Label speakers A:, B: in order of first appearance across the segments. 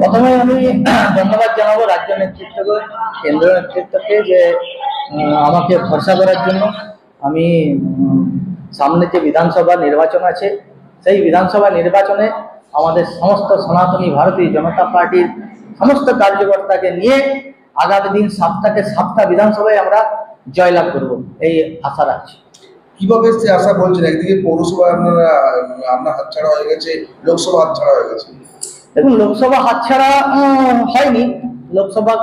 A: প্রথমে আমি ধন্যবাদ জানাব রাজ্য নেতৃত্বকে কেন্দ্র নেতৃত্বকে যে আমাকে ভরসা করার জন্য আমি সামনে যে বিধানসভা নির্বাচন আছে, সেই বিধানসভা নির্বাচনে আমাদের সমস্ত সনাতনী ভারতীয় জনতা পার্টির সমস্ত কার্যকর্তাকে নিয়ে আগামী দিন সাতটাকে সাতটা বিধানসভায় আমরা জয়লাভ করব, এই আশা রাখছি।
B: কীভাবে সে আশা বলছেন? একদিকে পৌরসভা আপনারা আপনার হাতছাড়া হয়ে গেছে, লোকসভা হাতছাড়া হয়ে গেছে।
A: দেখুন, লোকসভা হাতছাড়া হয়নি। লোকসভা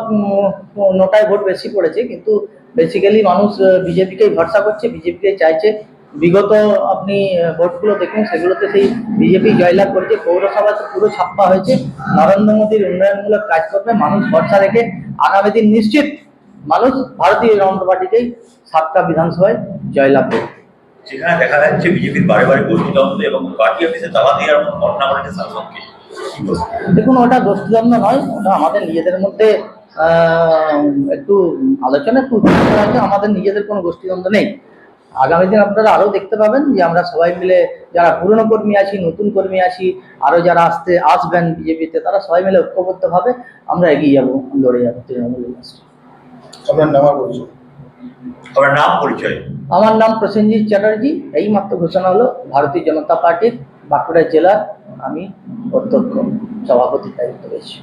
A: নটায় ভোট বেশি পড়েছে, কিন্তু বেসিক্যালি মানুষ বিজেপিকেই ভরসা করছে বিজেপিকে চাইছে। বিগত আপনি ভোটগুলো দেখুন, সেগুলোতে সেই বিজেপি জয়লাভ করেছে। পৌরসভাতে পুরো ছাপ্পা হয়েছে। নরেন্দ্র মোদীর উন্নয়নমূলক কাজ করবে মানুষ ভরসা রেখে আগামী দিন নিশ্চিত মানুষ ভারতীয় জনতা পার্টিকেই সাতটা বিধানসভায় জয়লাভ করবে।
C: যেখানে দেখা যাচ্ছে বিজেপির বারে বারে গোষ্ঠীদ্বন্দ্ব এবং পার্টি অফিসে তালা দেওয়ার ঘটনা ঘটেছে শাসককে?
A: দেখুন ওটা গোষ্ঠীদ্বন্দ্ব নয় ওটা আমাদের নিজেদের মধ্যে একটু আলোচনা একটু আছে আমাদের নিজেদের কোনো গোষ্ঠীদ্বন্দ্ব নেই। আগামী দিন আপনারা আরও দেখতে পাবেন যে আমরা সবাই মিলে যারা পুরনো কর্মী আছি নতুন কর্মী আছি আরও যারা আসতে আসবেন বিজেপিতে তারা সবাই মিলে ঐক্যবদ্ধভাবে আমরা এগিয়ে যাব লড়ে যাব তৃণমূলের
B: আপনার নাম পরিচয়?
C: নাম পরিচয়।
A: আমার নাম প্রসেনজিৎ চ্যাটার্জি এই মাত্র ঘোষণা হলো ভারতীয় জনতা পার্টির বাঁকুড়া জেলার আমি অধ্যক্ষ সভাপতি দায়িত্ব রয়েছি।